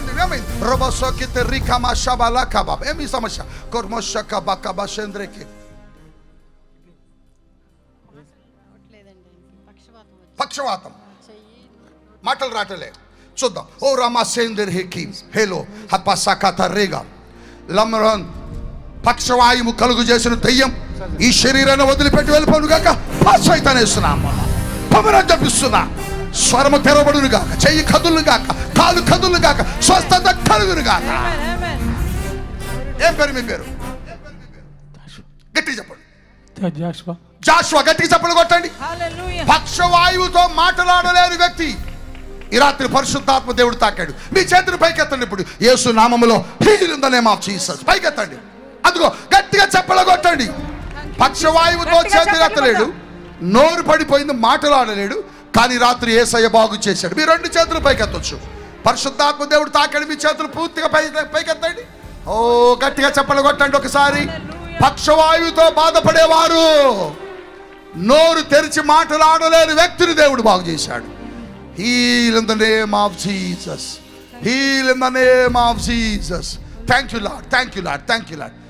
ఏమైంది ఏమైంది రోబోసోకితే రికామా షబాలా కబాబ్ ఏమి సమస్య కొర్మోష కబా కబా షేంద్రేకి అవట్లేదండి పక్షవాతం మాటలు రాటలే చూద్దాం ఓ రామా సేందర్ హెకి హేలో హపసాకత రేగా లమ్రాన్ పక్షవాయువు కలుగు చేసిన దెయ్యం ఈ శరీరాన్ని వదిలిపెట్టి వెళ్ళిపోను గాక పవనం జపిస్తున్నా స్వరము తెరవడును గాక చెయ్యి కదులు గాక కాలు కదులు గాక కలుగును గాక ఏం పేరు మీ పేరు? గట్టి చెప్పండి. జాషువా. గట్టిగా చెప్పండి కొట్టండి. హల్లెలూయా పక్షవాయువుతో మాట్లాడలేని వ్యక్తి ఈ రాత్రి పరిశుద్ధాత్మ దేవుడు తాకాడు. మీ చేతిని పైకెత్తండి ఇప్పుడు. యేసు నామములో heal in the name of Jesus. పైకెత్తండి. అదిగో గట్టిగా చెప్పలగొట్టండి పక్షవాయువుతో గట్టిగా చేతులు ఎత్తలేడు. నోరు పడిపోయింది మాట్లాడలేడు. కానీ రాత్రి ఏసయ్య బాగు చేశాడు. మీ రెండు చేతులు పైకెత్తొచ్చు. పరిశుద్ధాత్మ దేవుడు తాకాడు మీ చేతులు పూర్తిగా పై పైకెత్తండి. ఓ గట్టిగా చెప్పలగొట్టండి ఒకసారి. పక్షవాయువుతో బాధపడేవారు. నోరు తెరిచి మాటలాడలేని వ్యక్తిని దేవుడు బాగు చేశాడు. Heal in the name of Jesus heal in the name of Jesus thank you Lord thank you Lord thank you Lord